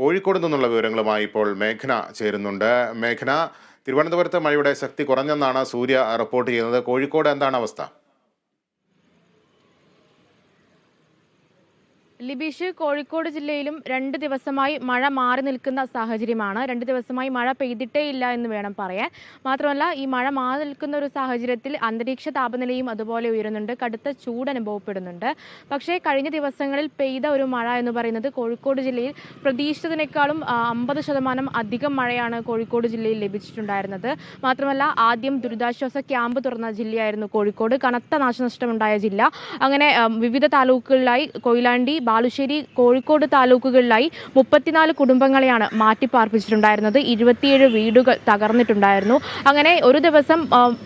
കോഴിക്കോട് നിന്നുള്ള വിവരങ്ങളുമായി ഇപ്പോൾ മേഘന ചേരുന്നുണ്ട്. മേഘന തിരുവനന്തപുരത്ത് മഴയുടെ ശക്തി കുറഞ്ഞെന്നാണ് സൂര്യ റിപ്പോർട്ട് ചെയ്യുന്നത്. കോഴിക്കോട് എന്താണ് അവസ്ഥ? ലിബീഷ് കോഴിക്കോട് ജില്ലയിലും രണ്ട് ദിവസമായി മഴ മാറി നിൽക്കുന്ന സാഹചര്യമാണ്. രണ്ട് ദിവസമായി മഴ പെയ്തിട്ടേ ഇല്ല എന്ന് വേണം പറയാൻ. മാത്രമല്ല ഈ മഴ മാറി നിൽക്കുന്ന ഒരു സാഹചര്യത്തിൽ അന്തരീക്ഷ താപനിലയും അതുപോലെ ഉയരുന്നുണ്ട്. കടുത്ത ചൂട് അനുഭവപ്പെടുന്നുണ്ട്. പക്ഷേ കഴിഞ്ഞ ദിവസങ്ങളിൽ പെയ്ത ഒരു മഴ എന്ന് പറയുന്നത് കോഴിക്കോട് ജില്ലയിൽ പ്രതീക്ഷിച്ചതിനേക്കാളും അമ്പത് ശതമാനം അധികം മഴയാണ് കോഴിക്കോട് ജില്ലയിൽ ലഭിച്ചിട്ടുണ്ടായിരുന്നത്. മാത്രമല്ല ആദ്യം ദുരിതാശ്വാസ ക്യാമ്പ് തുറന്ന ജില്ലയായിരുന്നു കോഴിക്കോട്. കനത്ത നാശനഷ്ടമുണ്ടായ ജില്ല. അങ്ങനെ വിവിധ താലൂക്കുകളിലായി കൊയിലാണ്ടി ബാലുശ്ശേരി കോഴിക്കോട് താലൂക്കുകളിലായി മുപ്പത്തിനാല് കുടുംബങ്ങളെയാണ് മാറ്റിപ്പാർപ്പിച്ചിട്ടുണ്ടായിരുന്നത്. ഇരുപത്തിയേഴ് വീടുകൾ തകർന്നിട്ടുണ്ടായിരുന്നു. അങ്ങനെ ഒരു ദിവസം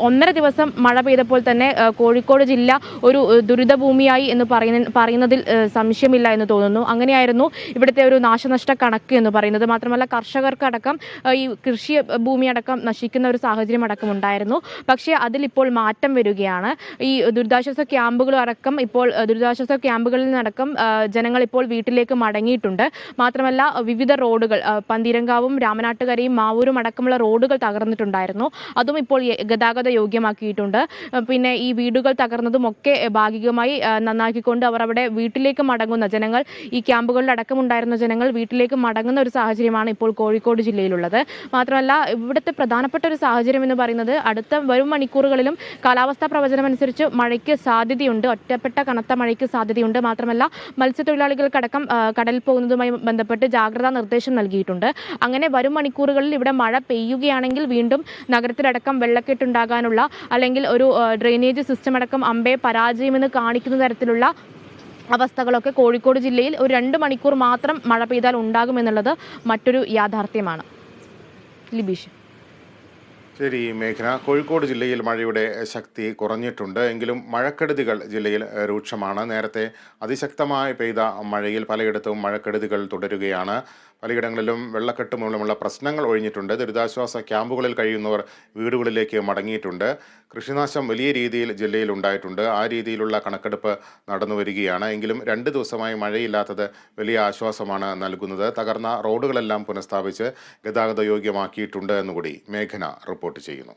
ഒന്നര ദിവസം മഴ പെയ്തപ്പോൾ തന്നെ കോഴിക്കോട് ജില്ല ഒരു ദുരിതഭൂമിയായി എന്ന് പറയുന്ന പറയുന്നതിൽ സംശയമില്ല എന്ന് തോന്നുന്നു. അങ്ങനെയായിരുന്നു ഇവിടുത്തെ ഒരു നാശനഷ്ട കണക്ക് എന്ന് പറയുന്നത്. മാത്രമല്ല കർഷകർക്കടക്കം ഈ കൃഷി ഭൂമി അടക്കം നശിക്കുന്ന ഒരു സാഹചര്യം അടക്കം ഉണ്ടായിരുന്നു. പക്ഷേ അതിലിപ്പോൾ മാറ്റം വരികയാണ്. ഈ ദുരിതാശ്വാസ ക്യാമ്പുകൾ അടക്കം ഇപ്പോൾ ദുരിതാശ്വാസ ക്യാമ്പുകളിൽ നിന്നടക്കം ജനങ്ങൾ ഇപ്പോൾ വീട്ടിലേക്ക് മടങ്ങിയിട്ടുണ്ട്. മാത്രമല്ല വിവിധ റോഡുകൾ പന്തീരങ്കാവും രാമനാട്ടുകരയും മാവൂരും അടക്കമുള്ള റോഡുകൾ തകർന്നിട്ടുണ്ടായിരുന്നു. അതും ഇപ്പോൾ ഗതാഗത യോഗ്യമാക്കിയിട്ടുണ്ട്. പിന്നെ ഈ വീടുകൾ തകർന്നതും ഒക്കെ ഭാഗികമായി നന്നാക്കിക്കൊണ്ട് അവർ അവിടെ വീട്ടിലേക്ക് മടങ്ങുന്ന ജനങ്ങൾ ഈ ക്യാമ്പുകളിൽ അടക്കമുണ്ടായിരുന്ന ജനങ്ങൾ വീട്ടിലേക്ക് മടങ്ങുന്ന ഒരു സാഹചര്യമാണ് ഇപ്പോൾ കോഴിക്കോട് ജില്ലയിലുള്ളത്. മാത്രമല്ല ഇവിടുത്തെ പ്രധാനപ്പെട്ട ഒരു സാഹചര്യം എന്ന് പറയുന്നത് അടുത്ത വരും മണിക്കൂറുകളിലും കാലാവസ്ഥാ പ്രവചനമനുസരിച്ച് മഴയ്ക്ക് സാധ്യതയുണ്ട്. ഒറ്റപ്പെട്ട കനത്ത മഴയ്ക്ക് സാധ്യതയുണ്ട്. മാത്രമല്ല മത്സ്യത്തൊഴിലാളികൾക്കടക്കം ആ, കടലിൽ പോകുന്നതുമായി ബന്ധപ്പെട്ട് ജാഗ്രതാ നിർദ്ദേശം നൽകിയിട്ടുണ്ട്. അങ്ങനെ വരും മണിക്കൂറുകളിൽ ഇവിടെ മഴ പെയ്യുകയാണെങ്കിൽ വീണ്ടും നഗരത്തിലടക്കം വെള്ളക്കെട്ടുണ്ടാകാനുള്ള അല്ലെങ്കിൽ ഒരു ഡ്രെയിനേജ് സിസ്റ്റം അടക്കം അമ്പയെ പരാജയമെന്ന് കാണിക്കുന്ന തരത്തിലുള്ള അവസ്ഥകളൊക്കെ കോഴിക്കോട് ജില്ലയിൽ ഒരു രണ്ട് മണിക്കൂർ മാത്രം മഴ പെയ്താൽ ഉണ്ടാകുമെന്നുള്ളത് മറ്റൊരു യാഥാർത്ഥ്യമാണ്. ലിബീഷ്. ശരി മേഘന. കോഴിക്കോട് ജില്ലയിൽ മഴയുടെ ശക്തി കുറഞ്ഞിട്ടുണ്ട്. എങ്കിലും മഴക്കെടുതികൾ ജില്ലയിൽ രൂക്ഷമാണ്. നേരത്തെ അതിശക്തമായി പെയ്ത മഴയിൽ പലയിടത്തും മഴക്കെടുതികൾ തുടരുകയാണ്. പലയിടങ്ങളിലും വെള്ളക്കെട്ട് മൂലമുള്ള പ്രശ്നങ്ങൾ ഒഴിഞ്ഞിട്ടുണ്ട്. ദുരിതാശ്വാസ ക്യാമ്പുകളിൽ കഴിയുന്നവർ വീടുകളിലേക്ക് മടങ്ങിയിട്ടുണ്ട്. കൃഷിനാശം വലിയ രീതിയിൽ ജില്ലയിൽ ഉണ്ടായിട്ടുണ്ട്. ആ രീതിയിലുള്ള കണക്കെടുപ്പ് നടന്നു വരികയാണ്. എങ്കിലും രണ്ട് ദിവസമായി മഴയില്ലാത്തത് വലിയ ആശ്വാസമാണ് നൽകുന്നത്. തകർന്ന റോഡുകളെല്ലാം പുനഃസ്ഥാപിച്ച് ഗതാഗത യോഗ്യമാക്കിയിട്ടുണ്ട് എന്നുകൂടി മേഘന റിപ്പോർട്ട് ചെയ്യുന്നു